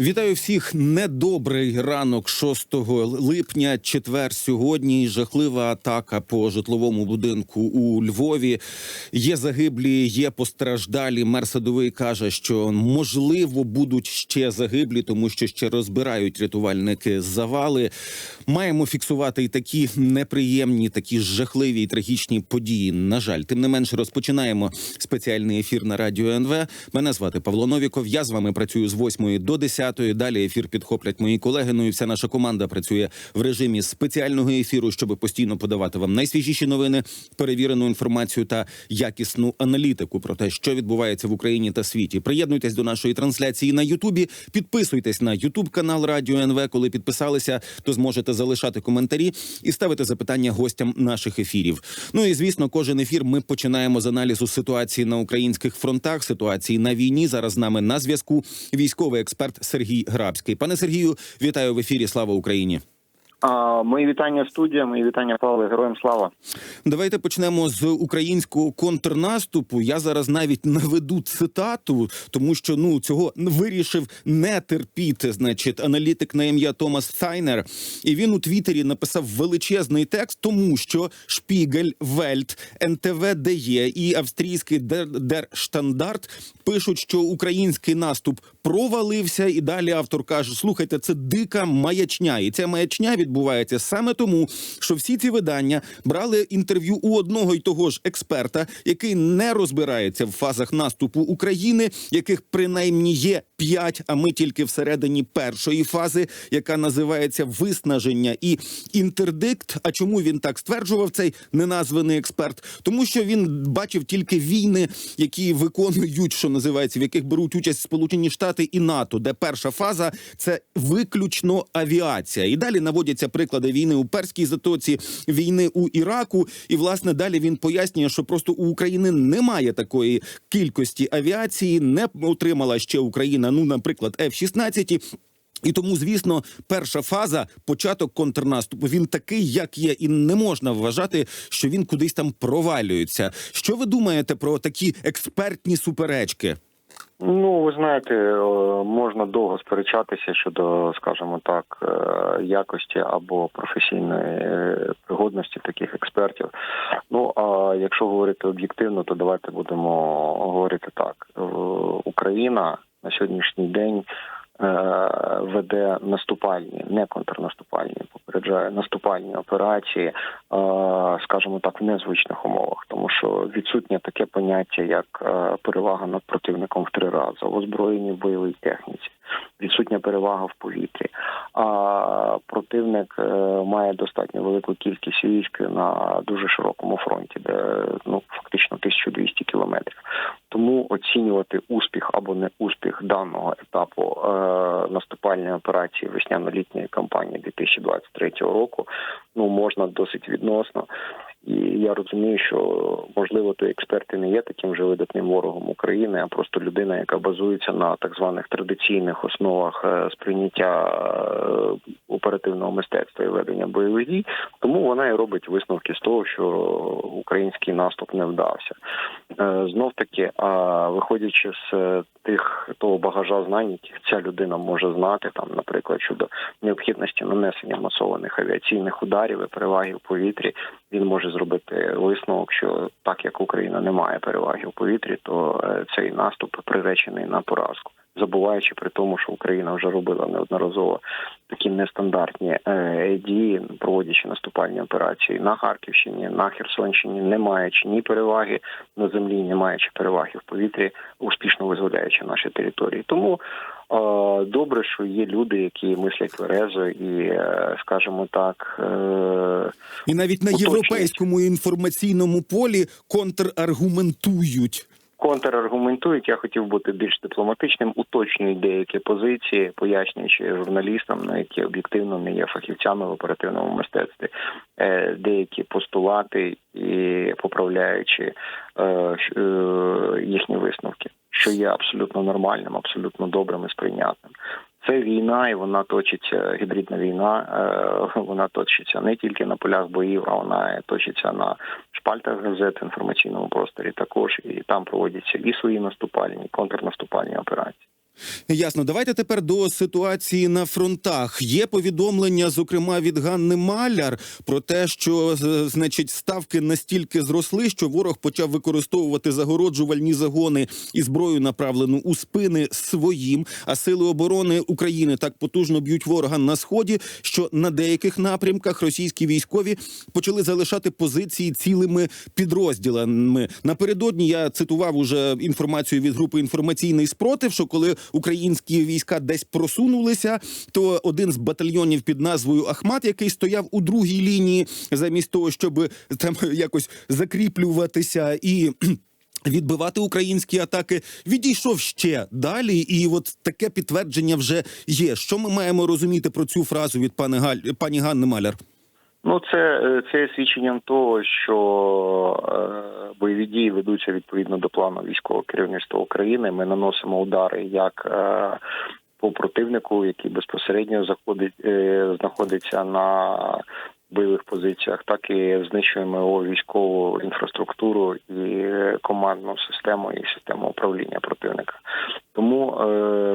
Вітаю всіх. Недобрий ранок 6 липня. Четвер сьогодні. Жахлива атака по житловому будинку у Львові. Є загиблі, є постраждалі. Мер Садовий каже, що можливо будуть ще загиблі, тому що ще розбирають рятувальники завали. Маємо фіксувати і такі неприємні, такі жахливі і трагічні події. На жаль, тим не менше розпочинаємо спеціальний ефір на радіо НВ. Мене звати Павло Новіков. Я з вами працюю з 8 до 10. Далі ефір підхоплять мої колеги. Ну і вся наша команда працює в режимі спеціального ефіру, щоб постійно подавати вам найсвіжіші новини, перевірену інформацію та якісну аналітику про те, що відбувається в Україні та світі. Приєднуйтесь до нашої трансляції на Ютубі. Підписуйтесь на Ютуб канал Радіо НВ. Коли підписалися, то зможете залишати коментарі і ставити запитання гостям наших ефірів. Ну і звісно, кожен ефір ми починаємо з аналізу ситуації на українських фронтах, ситуації на війні. Зараз з нами на зв'язку військовий експерт Сергій Грабський. Пане Сергію, вітаю в ефірі. Слава Україні! Мої вітання студія, мої вітання Павло, героям слава. Давайте почнемо з українського контрнаступу. Я зараз навіть наведу цитату, тому що ну цього вирішив не терпіти. Значить, аналітик на ім'я Томас Сайнер, і він у Твіттері написав величезний текст, тому що Шпігель, Вельт, НТВ ДЕ і австрійський Дер, Дерштандарт пишуть, що український наступ провалився, і далі автор каже: слухайте, це дика маячня, і ця маячня відбувається саме тому, що всі ці видання брали інтерв'ю у одного й того ж експерта, який не розбирається в фазах наступу України, яких принаймні є п'ять, а ми тільки всередині першої фази, яка називається виснаження і інтердикт. А чому він так стверджував цей неназваний експерт? Тому що він бачив тільки війни, які виконують, що називається, в яких беруть участь Сполучені Штати і НАТО, де перша фаза це виключно авіація. І далі наводяться приклади війни у перській затоці, війни у Іраку. І власне далі він пояснює, що просто у України немає такої кількості авіації, не отримала ще Україна. Ну, наприклад, F-16. І тому, звісно, перша фаза, початок контрнаступу, він такий, як є, і не можна вважати, що він кудись там провалюється. Що ви думаєте про такі експертні суперечки? Ну, ви знаєте, е, можна довго сперечатися щодо, скажімо так, е, якості або професійної е, пригодності таких експертів. Ну а якщо говорити об'єктивно, то давайте будемо говорити так: Україна на сьогоднішній день. Веде наступальні, не контрнаступальні, попереджаю наступальні операції, е, скажімо так, в незвичних умовах, тому що відсутнє таке поняття, як е, перевага над противником в три рази, в озброєнні бойовій техніці, відсутня перевага в повітрі. А противник е, має достатньо велику кількість військ на дуже широкому фронті, де ну фактично 1200 кілометрів. Тому оцінювати успіх або не успіх даного етапу е, наступальної операції весняно-літньої кампанії 2023 року ну можна досить відносно. І я розумію, що можливо той експерт і не є таким вже видатним ворогом України, а просто людина, яка базується на так званих традиційних основах е, сприйняття е, оперативного мистецтва і ведення бойових дій. Тому вона і робить висновки з того, що український наступ не вдався. Е, Знов таки, а виходячи з тих того багажа знань, яких ця людина може знати, там, наприклад, щодо необхідності нанесення масованих авіаційних ударів і переваги в повітрі, він може зробити висновок, що так як Україна не має переваги в повітрі, то е, цей наступ приречений на поразку. Забуваючи при тому, що Україна вже робила неодноразово такі нестандартні е, дії, проводячи наступальні операції на Харківщині, на Херсонщині, не маючи ні переваги на землі, не маючи переваги в повітрі, успішно визволяючи наші території. Тому добре, що є люди, які мислять тверезо і, е, скажімо так, е, І навіть на Уточнюють. європейському інформаційному полі контраргументують. контраргументують. Я хотів бути більш дипломатичним, уточнюють деякі позиції, пояснюючи журналістам, на які об'єктивно не є фахівцями в оперативному мистецтві, е, деякі постулати і поправляючи е, е, їхні висновки, що є абсолютно нормальним, абсолютно добрим і сприйнятним. Це війна, і вона точиться гібридна війна. е, Вона точиться не тільки на полях боїв, а вона точиться на шпальтах газет інформаційному просторі. Також і там проводяться і свої наступальні, і контрнаступальні операції. Ясно, давайте тепер до ситуації на фронтах. Є повідомлення, зокрема від Ганни Маляр, про те, що значить ставки настільки зросли, що ворог почав використовувати загороджувальні загони і зброю, направлену у спини своїм. А сили оборони України так потужно б'ють ворога на сході, що на деяких напрямках російські військові почали залишати позиції цілими підрозділами. Напередодні я цитував уже інформацію від групи інформаційний спротив, що коли українські війська десь просунулися, то один з батальйонів під назвою Ахмат, який стояв у другій лінії, замість того, щоб там якось закріплюватися і. Відбивати українські атаки відійшов ще далі, і от таке підтвердження вже є. Що ми маємо розуміти про цю фразу від пани Галь пані Ганни Маляр? Ну, це, е, це є свідченням того, що е, бойові дії ведуться відповідно до плану військового керівництва України. Ми наносимо удари як е, по противнику, який безпосередньо заходить, знаходиться на бойових позиціях, так і знищуємо його військову інфраструктуру і командну систему і систему управління противника. Тому,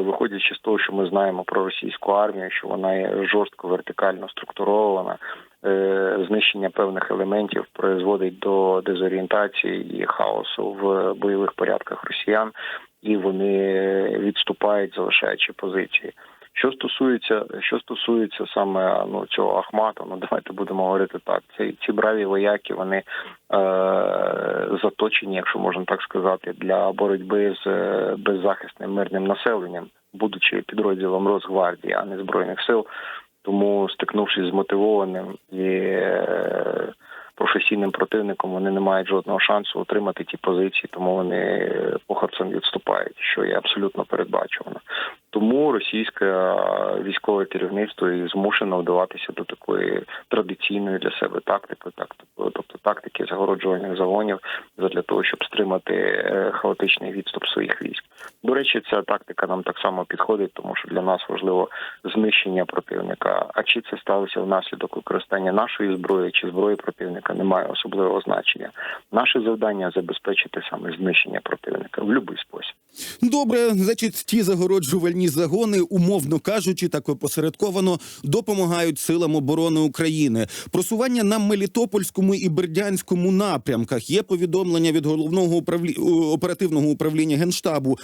виходячи з того, що ми знаємо про російську армію, що вона є жорстко вертикально структурована, знищення певних елементів призводить до дезорієнтації і хаосу в бойових порядках росіян, і вони відступають, залишаючи позиції. Що стосується, що стосується саме ну цього Ахмата, ну давайте будемо говорити так. Ці ці браві вояки вони е, заточені, якщо можна так сказати, для боротьби з е, беззахисним мирним населенням, будучи підрозділом Росгвардії, а не збройних сил. Тому, стикнувшись з мотивованим і е, професійним противником, вони не мають жодного шансу отримати ті позиції, тому вони похорцем відступають, що є абсолютно передбачувано. Тому російське військове керівництво і змушено вдаватися до такої традиційної для себе тактики, так тобто тактики загороджувальних загонів для того, щоб стримати е, хаотичний відступ своїх військ. До речі, ця тактика нам так само підходить, тому що для нас важливо знищення противника. А чи це сталося внаслідок використання нашої зброї чи зброї противника, немає особливого значення. Наше завдання забезпечити саме знищення противника в будь-який спосіб. Добре, значить, ті загороджувальні загони, умовно кажучи, так опосередковано допомагають силам оборони України. Просування на Мелітопольському і Бердянському напрямках є повідомлення від головного управлі... оперативного управління генштабу.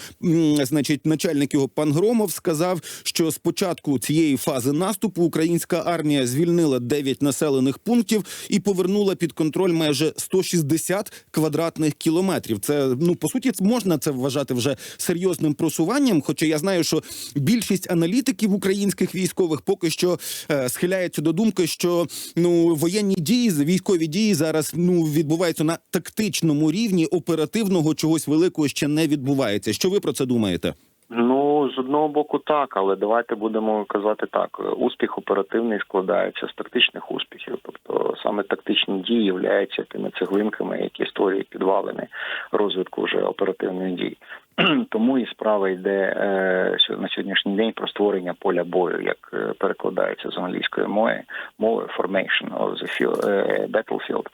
Значить, начальник його пан Громов сказав, що з початку цієї фази наступу українська армія звільнила 9 населених пунктів і повернула під контроль майже 160 квадратних кілометрів. Це ну по суті можна це вважати вже серйозним просуванням. Хоча я знаю, що більшість аналітиків українських військових поки що е, схиляються до думки, що ну воєнні дії, військові дії зараз ну відбуваються на тактичному рівні, оперативного чогось великого ще не відбувається. Що ви про це думаєте? Ну з одного боку, так, але давайте будемо казати так: успіх оперативний складається з тактичних успіхів, тобто саме тактичні дії являються тими цеглинками, які створюють підвалини розвитку вже оперативних дій. Тому і справа йде е, на сьогоднішній день про створення поля бою, як е, перекладається з англійської мови, мови formation of the field, е, battlefield,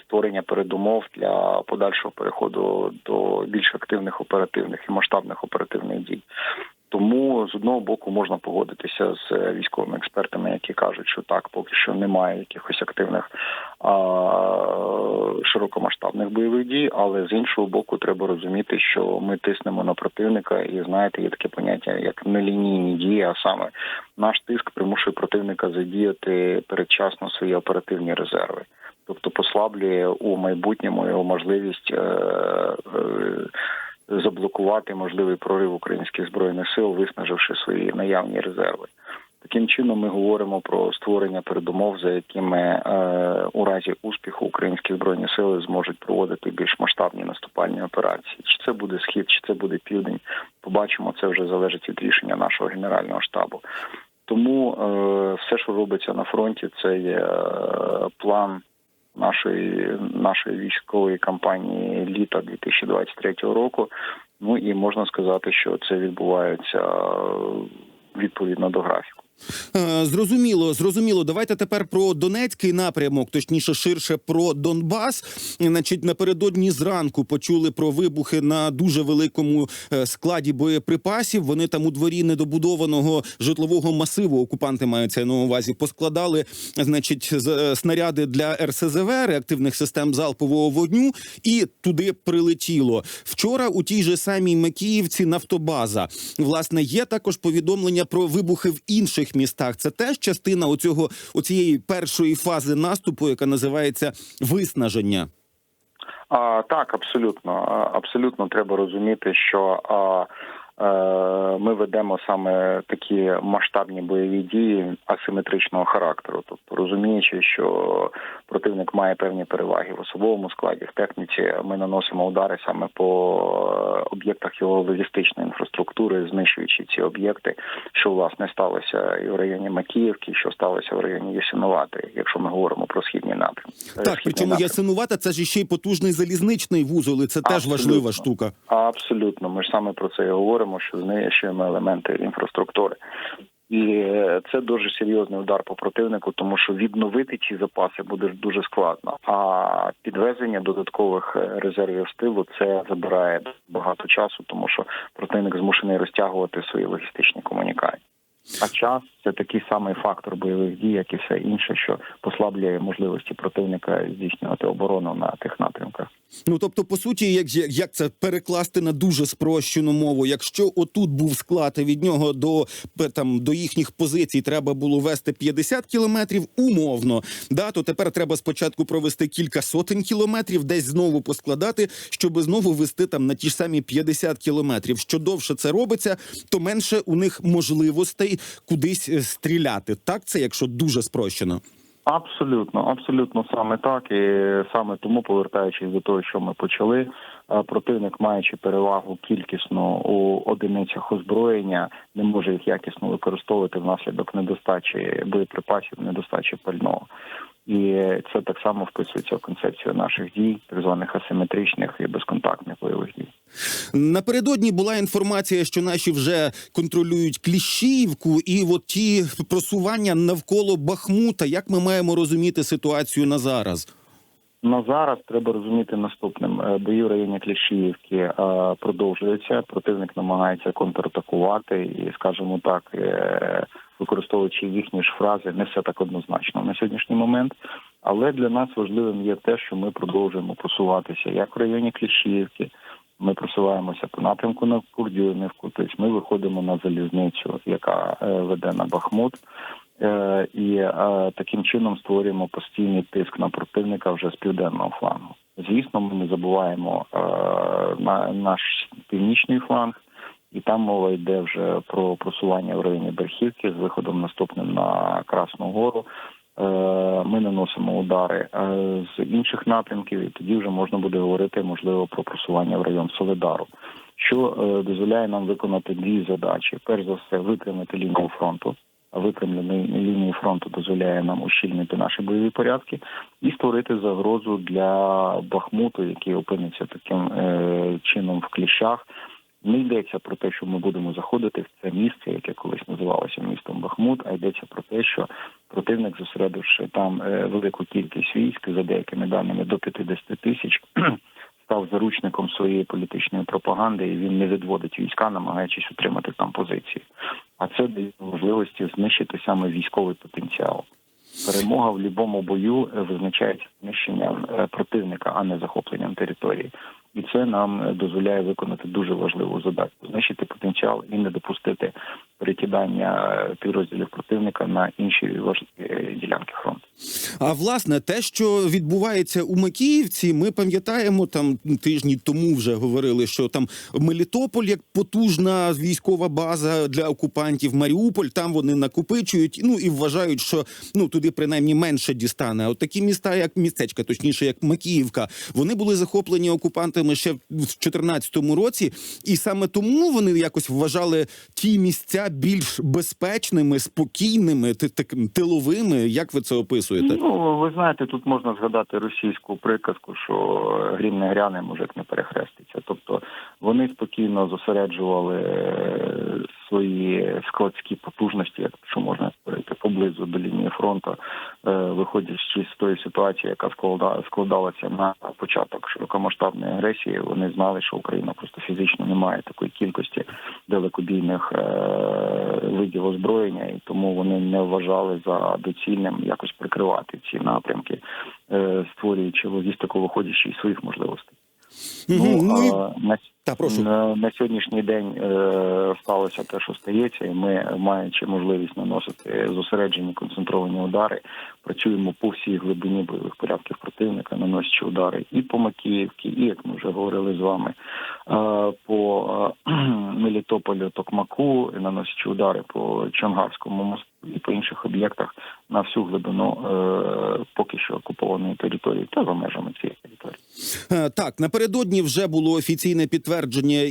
створення передумов для подальшого переходу до більш активних оперативних і масштабних оперативних дій. Тому з одного боку можна погодитися з е, військовими експертами, які кажуть, що так, поки що немає якихось активних а, широкомасштабних бойових дій, але з іншого боку, треба розуміти, що ми тиснемо на противника, і знаєте, є таке поняття як нелінійні дії, а саме наш тиск примушує противника задіяти передчасно свої оперативні резерви. Тобто послаблює у майбутньому його можливість е, е, заблокувати можливий прорив українських збройних сил, виснаживши свої наявні резерви. Таким чином, ми говоримо про створення передумов, за якими е, у разі успіху українські збройні сили зможуть проводити більш масштабні наступальні операції. Чи це буде схід, чи це буде південь? Побачимо, це вже залежить від рішення нашого генерального штабу. Тому е, все, що робиться на фронті, це є е, план нашої нашої військової кампанії літа 2023 року. Ну і можна сказати, що це відбувається відповідно до графіку. Е, Зрозуміло, зрозуміло. Давайте тепер про Донецький напрямок, точніше, ширше про Донбас. Значить, напередодні зранку почули про вибухи на дуже великому е, складі боєприпасів. Вони там у дворі недобудованого житлового масиву. Окупанти мають це на увазі. Поскладали, значить, е, снаряди для РСЗВ, реактивних систем залпового вогню, і туди прилетіло. Вчора у тій же самій Макіївці нафтобаза. Власне, є також повідомлення про вибухи в інших містах. Це теж частина оцього оцієї першої фази наступу, яка називається виснаження. А, так, абсолютно. Абсолютно треба розуміти, що а, ми ведемо саме такі масштабні бойові дії асиметричного характеру. Тобто, розуміючи, що противник має певні переваги в особовому складі, в техніці, ми наносимо удари саме по е, об'єктах його логістичної інфраструктури, знищуючи ці об'єкти, що власне сталося і в районі Макіївки, що сталося в районі Ясиновати, якщо ми говоримо про східні напрямки. Е, Так, причому ясинувата це ж ще й потужний залізничний вузол. і Це теж Абсолютно. важлива штука. Абсолютно, ми ж саме про це і говоримо, що знищуємо елементи інфраструктури. І е, це дуже серйозний удар по противнику, тому що відновити ці запаси буде дуже складно. А підвезення додаткових е, резервів з тилу це забирає багато часу, тому що противник змушений розтягувати свої логістичні комунікації. А час це такий самий фактор бойових дій, як і все інше, що послаблює можливості противника здійснювати оборону на тих напрямках. Ну тобто, по суті, як, як, це перекласти на дуже спрощену мову? Якщо отут був склад, і від нього до там до їхніх позицій треба було вести 50 кілометрів, умовно, да, то тепер треба спочатку провести кілька сотень кілометрів, десь знову поскладати, щоб знову вести там на ті ж самі 50 кілометрів. Що довше це робиться, то менше у них можливостей кудись стріляти. Так, це якщо дуже спрощено. Абсолютно, абсолютно саме так, і саме тому, повертаючись до того, що ми почали, е, противник, маючи перевагу кількісну у одиницях озброєння, не може їх якісно використовувати внаслідок недостачі боєприпасів, недостачі пального. І це так само вписується в концепцію наших дій, так званих асиметричних і безконтактних бойових дій. Напередодні була інформація, що наші вже контролюють Кліщіївку, і от ті просування навколо Бахмута. Як ми маємо розуміти ситуацію на зараз? На зараз треба розуміти наступним: Е, бої в районі Кліщіївки е, продовжуються. Противник намагається контратакувати, і, скажімо так, е, використовуючи їхні ж фрази, не все так однозначно на сьогоднішній момент. Але для нас важливим є те, що ми продовжуємо просуватися як в районі Кліщіївки. Ми просуваємося по напрямку на Курдюнівку. Тобто ми виходимо на залізницю, яка е, веде на Бахмут. Е, і е, таким чином створюємо постійний тиск на противника вже з південного флангу. Звісно, ми не забуваємо на наш північний фланг, і там мова йде вже про просування в районі Берхівки з виходом наступним на Красну Гору. Е, Ми наносимо удари з інших напрямків, і тоді вже можна буде говорити можливо про просування в район Солидару, що е, дозволяє нам виконати дві задачі: перш за все, випрямити лінію фронту. А Випрямлення лінії фронту дозволяє нам ущільнити наші бойові порядки і створити загрозу для Бахмуту, який опиниться таким е, чином в кліщах. Не йдеться про те, що ми будемо заходити в це місце, яке колись називалося містом Бахмут, а йдеться про те, що противник, зосередивши там е, велику кількість військ, за деякими даними до 50 тисяч, став заручником своєї політичної пропаганди, і він не відводить війська, намагаючись утримати там позиції. А це дає можливості знищити саме військовий потенціал. Перемога в будь-якому бою е, визначається знищенням е, противника, а не захопленням території. І це нам е, дозволяє виконати дуже важливу задачу знищити потенціал і не допустити перекидання е, підрозділів противника на інші важливі е, ділянки фронту. А власне, те, що відбувається у Макіївці, ми пам'ятаємо там тижні тому вже говорили, що там Мелітополь як потужна військова база для окупантів, Маріуполь там вони накопичують. Ну і вважають, що ну туди принаймні менше дістане. От такі міста, як містечка, точніше, як Макіївка, вони були захоплені окупантами ще в 2014 році, і саме тому вони якось вважали ті місця більш безпечними, спокійними, тиловими. Як ви це описуєте? Ну ви знаєте, тут можна згадати російську приказку, що грім не гряне, мужик не перехреститься. Тобто вони спокійно зосереджували е, свої складські потужності, як що можна говорити, поблизу до лінії фронту, е, виходячи з тої ситуації, яка склада- складалася на початок широкомасштабної агресії, вони знали, що Україна просто фізично не має такої кількості далекобійних е, видів озброєння, і тому вони не вважали за доцільним якось прикривати ці напрямки, створюючи логістику, виходячи із своїх можливостей. Ну, а, на, Та, прошу. на, на сьогоднішній день е, сталося те, що стається, і ми, маючи можливість наносити зосереджені концентровані удари, працюємо по всій глибині бойових порядків противника, наносячи удари і по Макіївці, і як ми вже говорили з вами, е, по е, Мелітополю, Токмаку, і наносячи удари по Чонгарському мосту і по інших об'єктах на всю глибину е, поки що окупованої території та за межами цієї території. Е, Так, напередодні вже було офіційне підтвердження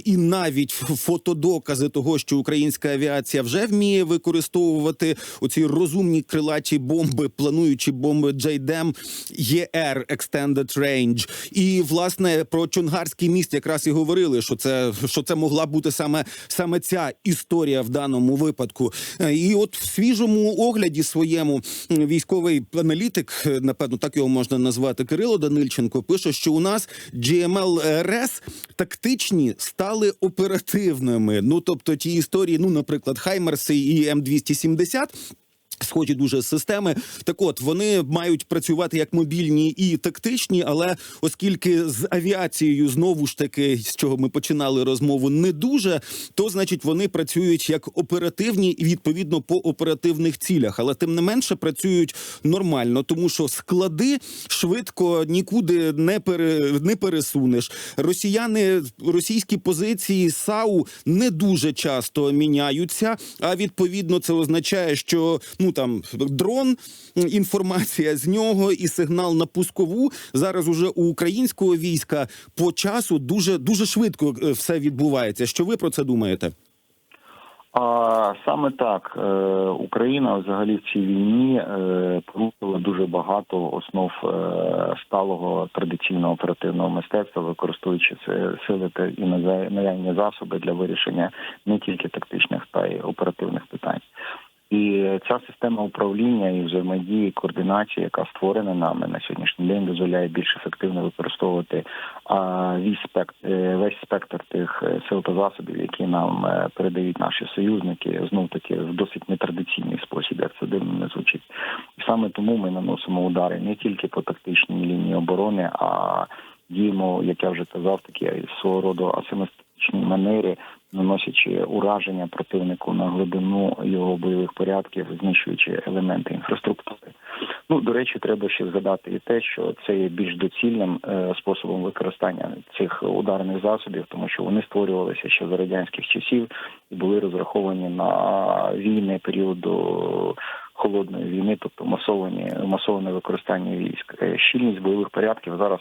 і навіть фотодокази того, що українська авіація вже вміє використовувати оці розумні крилаті бомби, плануючи бомби JDAM ER Extended Range. І власне про Чонгарський міст якраз і говорили, що це що це могла бути саме саме ця історія в даному випадку. Е, І от в свіжому огляді своєму військовий аналітик, е, напевно, так його можна назвати Кирило Данильченко, пише, що у нас GML-РС тактичні стали оперативними. Ну тобто ті історії, ну, наприклад, Хаймерси і М270 Схожі дуже системи. Так от вони мають працювати як мобільні і тактичні, але оскільки з авіацією знову ж таки, з чого ми починали розмову, не дуже, то значить вони працюють як оперативні і відповідно по оперативних цілях. Але тим не менше працюють нормально, тому що склади швидко нікуди не пере, не пересунеш. Росіяни російські позиції САУ не дуже часто міняються. А відповідно, це означає, що ну там дрон, інформація з нього і сигнал на пускову зараз уже у українського війська по часу дуже дуже швидко е, все відбувається. Що ви про це думаєте? А саме так е, Україна взагалі в цій війні е, порушила дуже багато основ сталого традиційного оперативного мистецтва, використовуючи сили та і наявні засоби для вирішення не тільки тактичних та й оперативних питань. І ця система управління і взаємодії, координації, яка створена нами на сьогоднішній день, дозволяє більш ефективно використовувати весь спектр, е, весь спектр тих е, сил та засобів, які нам е, передають наші союзники, знов таки в досить нетрадиційний спосіб, як це дивно не звучить. І саме тому ми наносимо удари не тільки по тактичній лінії оборони, а діємо, як я вже казав, такі свого роду асиметричній манері, наносячи ураження противнику на глибину його бойових порядків, знищуючи елементи інфраструктури. Ну до речі, треба ще згадати і те, що це є більш доцільним е, способом використання цих ударних засобів, тому що вони створювалися ще за радянських часів і були розраховані на війни періоду холодної війни, тобто масовані масоване використання військ. Е, Щільність бойових порядків зараз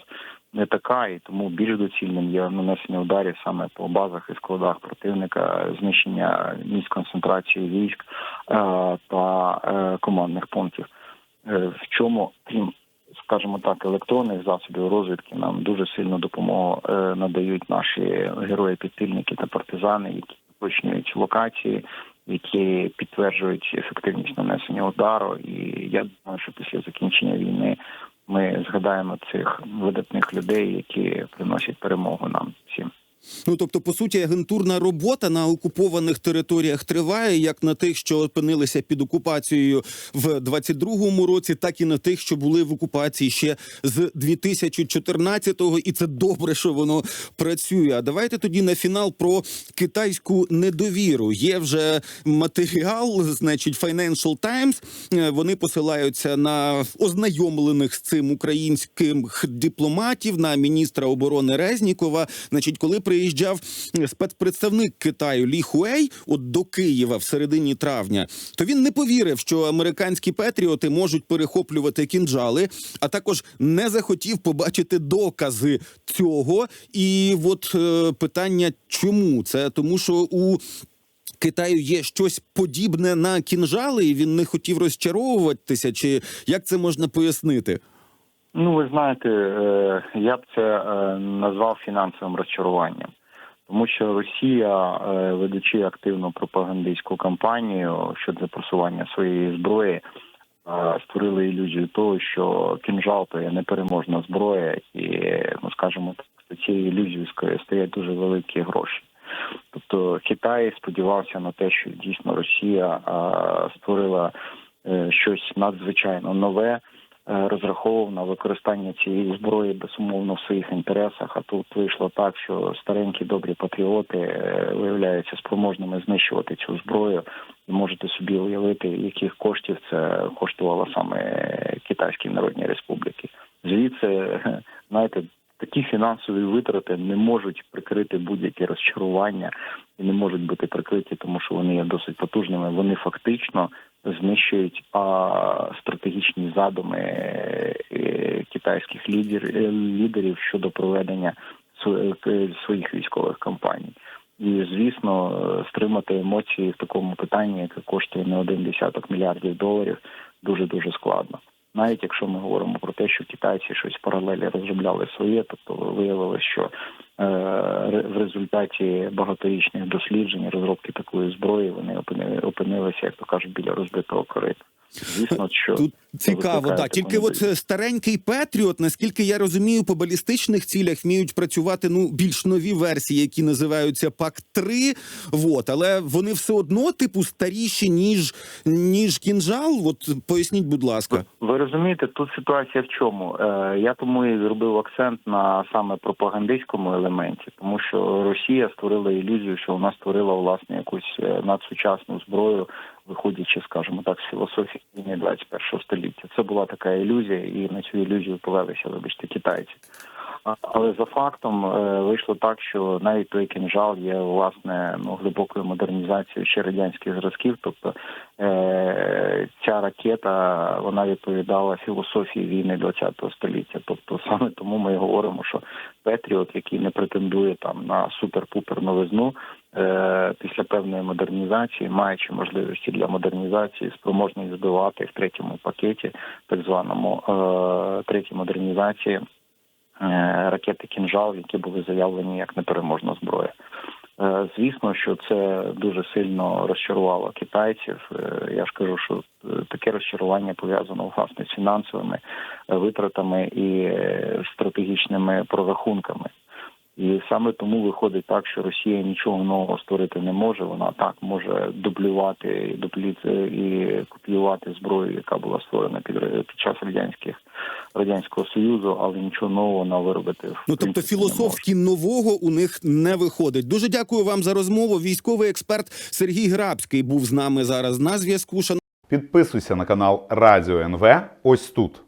не така, і тому більш доцільним є нанесення ударів саме по базах і складах противника, знищення місць концентрації військ е, та е, командних пунктів. Е, в чому крім, скажімо так, електронних засобів розвідки нам дуже сильно допомогу надають наші герої-підпільники та партизани, які уточнюють локації, які підтверджують ефективність нанесення удару. І я думаю, що після закінчення війни ми згадаємо цих видатних людей, які приносять перемогу нам. Ну тобто, по суті, агентурна робота на окупованих територіях триває як на тих, що опинилися під окупацією в 22-му році, так і на тих, що були в окупації ще з 2014-го. І це добре, що воно працює. А давайте тоді на фінал про китайську недовіру. Є вже матеріал, значить, Financial Times. Е, Вони посилаються на ознайомлених з цим українських дипломатів, на міністра оборони Резнікова. Значить, коли приїжджав спецпредставник Китаю Лі Хуей от до Києва в середині травня, то він не повірив, що американські петріоти можуть перехоплювати кінжали, а також не захотів побачити докази цього. І от е, питання, чому це тому, що у Китаю є щось подібне на кінжали, і він не хотів розчаровуватися, чи як це можна пояснити? Ну, ви знаєте, е, я б це е, назвав фінансовим розчаруванням, Тому що Росія, е, ведучи активну пропагандистську кампанію щодо просування своєї зброї, створили ілюзію того, що кінжал то є непереможна зброя, і ну скажімо так, за цією ілюзією стоять дуже великі гроші. Тобто Китай сподівався на те, що дійсно Росія створила щось надзвичайно нове, розраховував на використання цієї зброї безумовно в своїх інтересах. А тут вийшло так, що старенькі добрі патріоти е, виявляються спроможними знищувати цю зброю. Можете собі уявити, яких коштів це коштувало саме Китайській Народній Республіки. Звідси, знаєте, такі фінансові витрати не можуть прикрити будь-які розчарування і не можуть бути прикриті, тому що вони є досить потужними. Вони фактично знищують а, стратегічні задуми е, китайських е, лідерів щодо проведення е, своїх військових кампаній. І звісно, стримати емоції в такому питанні, яке коштує не один десяток мільярдів доларів, дуже дуже складно. Навіть якщо ми говоримо про те, що китайці щось паралелі розробляли своє, тобто виявилося, що е, в результаті багаторічних досліджень розробки такої зброї вони опини- опинилися, як то кажуть, біля розбитого корита. Звісно, що Тут цікаво, так. Тільки от е, старенький Петріот, наскільки я розумію, по балістичних цілях вміють працювати ну більш нові версії, які називаються пак 3 Вот, але вони все одно типу старіші, ніж ніж кінжал. От поясніть, будь ласка. Ви розумієте, тут ситуація в чому? Е, я тому і зробив акцент на саме пропагандистському елементі, тому що Росія створила ілюзію, що вона створила власне якусь е, надсучасну зброю, виходячи, скажімо так, з філософії війни 21 століття. Це була така ілюзія, і на цю ілюзію повелися, вибачте, китайці. Але за фактом е, вийшло так, що навіть той кінжал є власне ну глибокою модернізацією ще радянських зразків. Тобто е, ця ракета вона відповідала філософії війни 20-го століття. Тобто саме тому ми говоримо, що Петріот, який не претендує там на супер-пупер новизну, е, після певної модернізації, маючи можливості для модернізації, спроможний збивати в третьому пакеті, так званому третій модернізації ракети кінжал, які були заявлені як непереможна зброя. Е, Звісно, що це дуже сильно розчарувало китайців. Е, Я ж кажу, що е, таке розчарування пов'язано власне з фінансовими е, витратами і е, стратегічними прорахунками. І саме тому виходить так, що Росія нічого нового створити не може. Вона так може дублювати і дупліти і копіювати зброю, яка була створена під, під час радянських радянського союзу, але нічого нового вона виробити в Ну тобто філософськи нового у них не виходить. Дуже дякую вам за розмову. Військовий експерт Сергій Грабський був з нами зараз на зв'язку. Шановні Підписуйся на канал Радіо НВ ось тут.